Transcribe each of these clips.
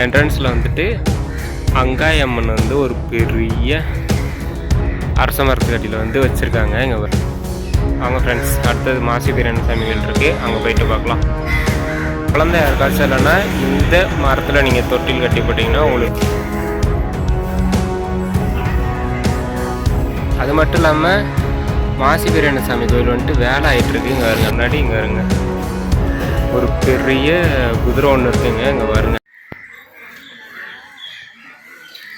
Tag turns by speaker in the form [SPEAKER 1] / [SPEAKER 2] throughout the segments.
[SPEAKER 1] என்ட்ரன்ஸில் வந்துட்டு அங்காயம்மன் வந்து ஒரு பெரிய அரச மரத்துக்கடியில் வந்து வச்சுருக்காங்க இங்கே அவங்க ஃப்ரெண்ட்ஸ் அடுத்தது மாசி பிரியாணி சாமிகள் இருக்குது அங்கே போயிட்டு பார்க்கலாம். குழந்தை யாருக்காச்சும் இல்லைன்னா இந்த மரத்தில் நீங்கள் தொட்டில் கட்டி போட்டிங்கன்னா உங்களுக்கு அது மட்டும் இல்லாமல் மாசி பிரியாணி சாமி கோயில் வந்துட்டு வேலை ஆகிட்டுருக்கு இங்கே வருங்க முன்னாடி இங்கே வருங்க ஒரு பெரிய குதிரை ஒன்று இருக்குங்க இங்கே வருங்க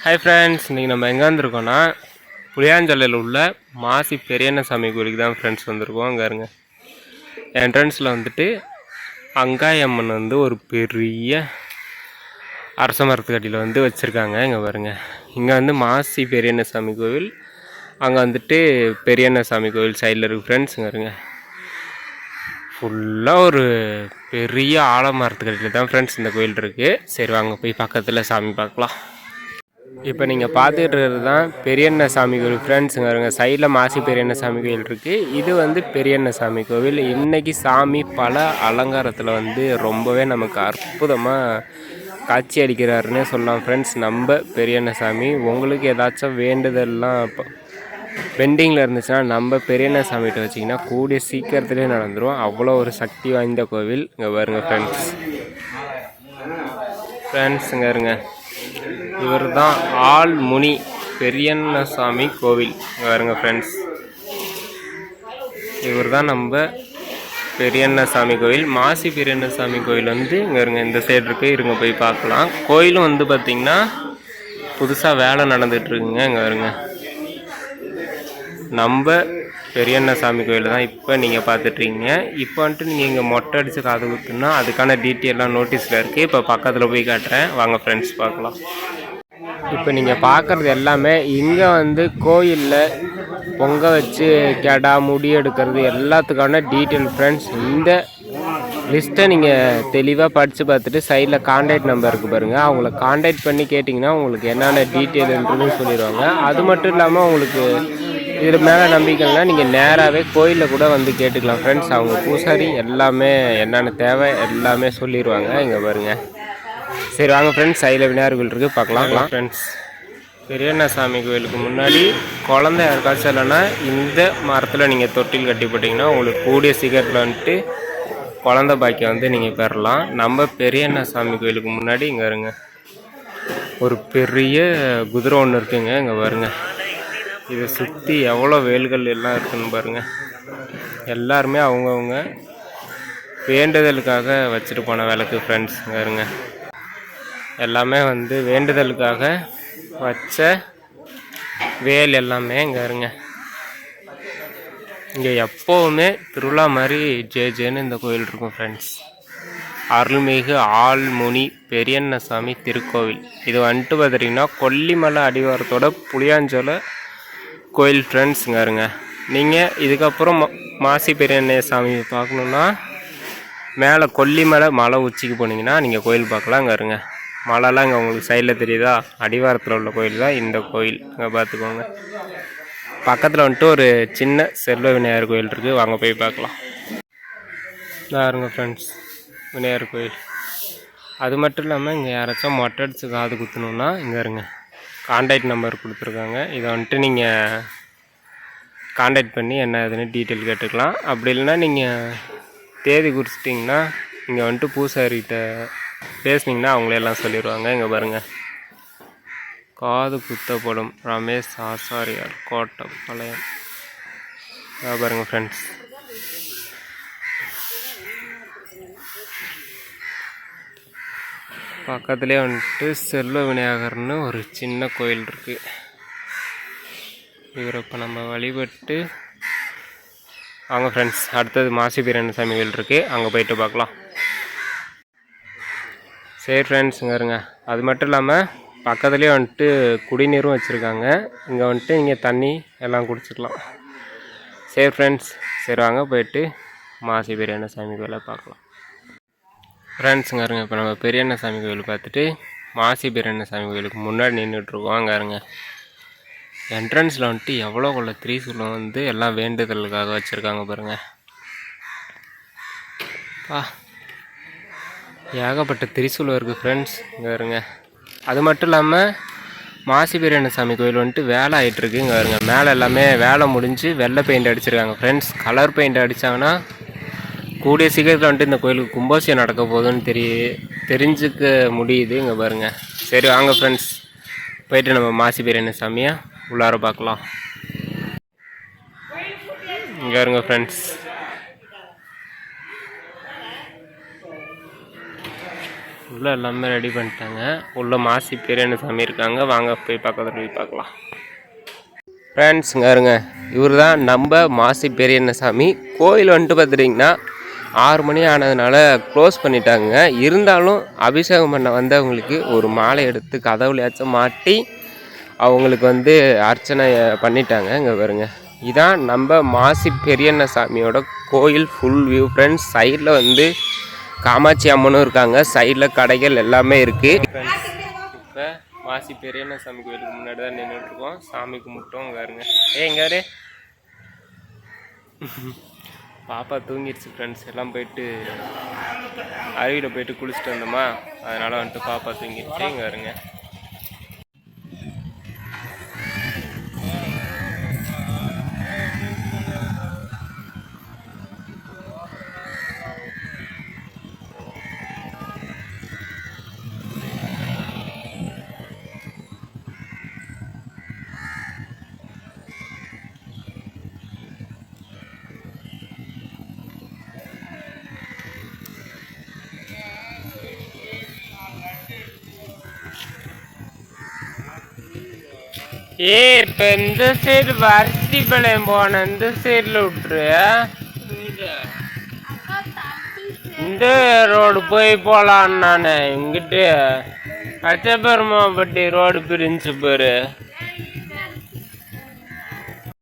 [SPEAKER 1] ஹாய் ஃப்ரெண்ட்ஸ் இன்றைக்கி நம்ம எங்கே வந்திருக்கோன்னா புளியாஞ்சலையில் உள்ள மாசி பெரியண்ண சாமி கோயிலுக்கு தான் ஃப்ரெண்ட்ஸ் வந்திருக்கோம். அங்கே இருங்க. என்ட்ரன்ஸில் வந்துட்டு அங்காயம்மன் வந்து ஒரு பெரிய அரச மரத்துக்கடியில் வந்து வச்சுருக்காங்க. இங்கே பாருங்க. இங்கே வந்து மாசி பெரியண்ண சாமி கோவில். அங்கே வந்துட்டு பெரியண்ண சாமி கோவில் சைடில் இருக்குது ஃப்ரெண்ட்ஸ் இங்கே இருங்க. ஃபுல்லாக ஒரு பெரிய ஆலமரத்துக்கடியில் தான் ஃப்ரெண்ட்ஸ் இந்த கோயில் இருக்குது சரி வாங்க போய் பக்கத்தில் சாமி பார்க்கலாம். இப்போ நீங்கள் பார்த்துட்டு இருக்கிறது தான் பெரியண்ண சாமி கோவில் ஃப்ரெண்ட்ஸுங்க இருங்க சைடில் மாசி பெரியண்ண சாமி கோவில் இருக்குது இது வந்து பெரியண்ண சாமி கோவில். இன்றைக்கி சாமி பல அலங்காரத்தில் வந்து ரொம்பவே நமக்கு அற்புதமாக காட்சி அளிக்கிறாருன்னே சொல்லலாம். ஃப்ரெண்ட்ஸ் நம்ம பெரியண்ண சாமி உங்களுக்கு ஏதாச்சும் வேண்டுதல்லாம் பெண்டிங்கில் இருந்துச்சுன்னா நம்ம பெரியண்ண சாமிகிட்ட வச்சிங்கன்னா கூடிய சீக்கிரத்துலேயே நடந்துடும் அவ்வளோ ஒரு சக்தி வாய்ந்த கோவில். இங்கே பாருங்கள் ஃப்ரெண்ட்ஸ் ஃப்ரெண்ட்ஸுங்க இருங்க இவர் தான் ஆள்முனி பெரியண்ணசாமி கோவில். இங்க பாருங்க ஃப்ரெண்ட்ஸ் இவர் தான் நம்ம பெரியண்ணசாமி கோவில். மாசி பெரியண்ணசாமி கோவில் வந்து இங்கே இருங்க இந்த சைடு இருக்கு. இருங்க போய் பார்க்கலாம். கோயிலும் வந்து பார்த்திங்கன்னா புதுசாக வேலை நடந்துட்டு இருக்குங்க இங்கே வருங்க நம்ம பெரியண்ணசாமி கோயில் தான் இப்போ நீங்கள் பார்த்துட்ருக்கீங்க இப்போ வந்துட்டு நீங்கள் இங்கே மொட்டை அடித்து காது குத்துனா அதுக்கான டீட்டெயிலாம் நோட்டீஸில் இருக்குது இப்போ பக்கத்தில் போய் காட்டுறேன். வாங்க ஃப்ரெண்ட்ஸ் பார்க்கலாம். இப்போ நீங்கள் பார்க்குறது எல்லாமே இங்கே வந்து கோயிலில் பொங்க வச்சு கெடா முடி எடுக்கிறது எல்லாத்துக்கான டீட்டெயில் ஃப்ரெண்ட்ஸ் இந்த லிஸ்ட்டை நீங்கள் தெளிவாக படித்து பார்த்துட்டு சைடில் காண்டாக்ட் நம்பர் இருக்குது பாருங்கள் அவங்கள காண்டாக்ட் பண்ணி கேட்டிங்கன்னா உங்களுக்கு என்னென்ன டீட்டெயில்ன்றதும் சொல்லிடுவாங்க. அது மட்டும் இல்லாமல் உங்களுக்கு இதில் மேலே நம்பிக்கைன்னா நீங்கள் நேராகவே கோயிலில் கூட வந்து கேட்டுக்கலாம். ஃப்ரெண்ட்ஸ் அவங்க பூசாரி எல்லாமே என்னென்ன தேவை எல்லாமே சொல்லிடுவாங்க. இங்கே பாருங்கள் சரி வாங்க ஃப்ரெண்ட்ஸ் சைடில் விநாயகர் கோயில் இருக்குது பார்க்கலாம் ஃப்ரெண்ட்ஸ் பெரியண்ண சாமி கோயிலுக்கு முன்னாடி குழந்தை யாருக்காச்சும் இல்லைன்னா இந்த மரத்தில் நீங்கள் தொட்டில் கட்டி போட்டிங்கன்னா உங்களுக்கு கூடிய சீக்கிரத்தில் வந்துட்டு குழந்த பாக்கியம் வந்து நீங்கள் பெறலாம். நம்ம பெரியண்ண சாமி கோயிலுக்கு முன்னாடி இங்கே இருங்க. ஒரு பெரிய குதிரை ஒன்று இருக்குங்க. இங்கே பாருங்க. இதை சுற்றி எவ்வளோ வேல்கள் எல்லாம் இருக்குன்னு பாருங்க. எல்லாருமே அவங்கவுங்க வேண்டுதலுக்காக வச்சுட்டு போன விளக்கு ஃப்ரெண்ட்ஸ் இங்கே இருங்க. எல்லாமே வந்து வேண்டுதலுக்காக வச்ச வேல் எல்லாமே இங்கே இருங்க இங்கே எப்போவுமே திருவிழா மாதிரி ஜே ஜேன்னு இந்த கோயில் இருக்கும் ஃப்ரெண்ட்ஸ் அருள்மிகு ஆள்முனி பெரியண்ணசாமி திருக்கோவில். இது வந்துட்டு பார்த்துட்டிங்கன்னா கொல்லிமலை அடிவாரத்தோட புளியாஞ்சோலை கோயில் ஃப்ரெண்ட்ஸுங்க இருங்க நீங்கள் இதுக்கப்புறம் மா- மாசி பெரியண்ணைய சாமி பார்க்கணுன்னா மேலே கொல்லிமலை மலை உச்சிக்கு போனீங்கன்னா நீங்கள் கோயில் பார்க்கலாம் அங்கே இருங்க மலைலாம் இங்கே உங்களுக்கு சைடில் தெரியுதா? அடிவாரத்தில் உள்ள கோயில் தான் இந்த கோயில். இங்கே பார்த்துக்கோங்க பக்கத்தில் வந்துட்டு ஒரு சின்ன செல்வ விநாயகர் கோயில் இருக்குது வாங்க போய் பார்க்கலாம். இதான் இருங்க ஃப்ரெண்ட்ஸ் விநாயகர் கோயில். அது மட்டும் இல்லாமல் இங்கே யாராச்சும் மொட்டை அடிச்சு காது குத்தணுன்னா இங்கே இருங்க. காண்டாக்ட் நம்பர் கொடுத்துருக்காங்க. இதை வந்துட்டு நீங்கள் காண்டாக்ட் பண்ணி என்ன ஏதுன்னு டீட்டெயில் கேட்டுக்கலாம். அப்படி இல்லைன்னா நீங்கள் தேதி குறிச்சிட்டிங்கன்னா இங்கே வந்துட்டு பூசாரிகிட்ட பேசுனீங்கன்னா அவங்களே எல்லாம் சொல்லிடுவாங்க இங்கே பாருங்கள் காது குத்தப்படும். ரமேஷ் ஆசாரியார் கோட்டம் பாளையம் இதாக பாருங்கள் ஃப்ரெண்ட்ஸ் பக்கத்துலேயே வந்துட்டு செல்வ விநாயகர்னு ஒரு சின்ன கோயில் இருக்குது இவரை இப்போ நம்ம வழிபட்டு அவங்க ஃப்ரெண்ட்ஸ் அடுத்தது மாசி பிரியாணி சாமி கோயில் இருக்குது அங்கே போயிட்டு பார்க்கலாம். சரி ஃப்ரெண்ட்ஸ் இருங்க அது மட்டும் இல்லாமல் பக்கத்துலேயே வந்துட்டு குடிநீரும் வச்சுருக்காங்க. இங்கே வந்துட்டு இங்கே தண்ணி எல்லாம் குடிச்சிக்கலாம். சரி ஃப்ரெண்ட்ஸ் சரி வாங்க போயிட்டு மாசி பெரியண்ண சாமி கோயிலை பார்க்கலாம். ஃப்ரெண்ட்ஸுங்க இருங்க இப்போ நம்ம பெரியண்ண சாமி கோயில் பார்த்துட்டு மாசி பெரியண்ண சாமி கோயிலுக்கு முன்னாடி நின்றுட்டுருக்கோம் அங்கே இருங்க. என்ட்ரன்ஸில் வந்துட்டு எவ்வளோ கொள்ள த்ரீசூலம் வந்து எல்லாம் வேண்டுதலுக்காக வச்சுருக்காங்க பாருங்கள் பா. ஏகப்பட்ட திரிசூலம் இருக்குது ஃப்ரெண்ட்ஸ் இங்கே வருங்க அது மட்டும் இல்லாமல் மாசி சாமி கோயில் வந்துட்டு வேலை ஆகிட்டுருக்கு இங்கே வருங்க மேலே எல்லாமே வேலை முடிஞ்சு வெள்ளை பெயிண்ட் அடிச்சிருக்காங்க ஃப்ரெண்ட்ஸ் கலர் பெயிண்ட் அடித்தாங்கன்னா கூடிய சீக்கிரத்தில் வந்துட்டு இந்த கோயிலுக்கு கும்பாசியம் நடக்க போகுதுன்னு தெரிய தெரிஞ்சுக்க முடியுது. இங்கே பாருங்க. சரி வாங்க ஃப்ரெண்ட்ஸ் போயிட்டு நம்ம மாசி பிரியாணி சாமியை உள்ளார பார்க்கலாம். இங்கே இருங்க ஃப்ரெண்ட்ஸ் உள்ளே எல்லாமே ரெடி பண்ணிட்டாங்க. உள்ளே மாசி பிரியாணி சாமி இருக்காங்க. வாங்க போய் பக்கத்தில் போய் பார்க்கலாம். ஃப்ரெண்ட்ஸுங்க இருங்க இவர் தான் நம்ம மாசி பெரியண்ண சாமி. கோயில் வந்துட்டு பார்த்துட்டிங்கன்னா ஆறு மணி ஆனதுனால க்ளோஸ் பண்ணிட்டாங்க. இருந்தாலும் அபிஷேகம் பண்ண வந்தவங்களுக்கு ஒரு மாலை எடுத்து கதவுலையாச்சும் மாட்டி அவங்களுக்கு வந்து அர்ச்சனை பண்ணிட்டாங்க. இங்கே பாருங்க. இதான் நம்ம மாசி பெரியண்ண சாமியோட கோயில் ஃபுல் வியூ ஃப்ரெண்ட்ஸ் சைடில் வந்து காமாட்சி அம்மனும் இருக்காங்க. சைடில் கடைகள் எல்லாமே இருக்குது இப்போ மாசி பெரியண்ண சாமி கோயிலுக்கு முன்னாடி தான் நின்றுட்டு இருக்கோம் சாமி கும்பிட்டோம் இங்கே இருங்க. ஏ இரு. பாப்பா தூங்கிடுச்சு ஃப்ரெண்ட்ஸ் எல்லாம் போயிட்டு அருவியில் போயிட்டு குளிச்சுட்டு வந்தோமா? அதனால் வந்துட்டு பாப்பா தூங்கிடுச்சு. இங்கே இருங்க. ஏ இப்போ இந்த சைடு வரிசை பாளையம் போன? இந்த சைடுல விட்டுரு? இந்த ரோடு போய் போலான்னு நான் இங்கிட்டு. அச்சபெருமாப்பட்டி ரோடு பிரிஞ்சு போரு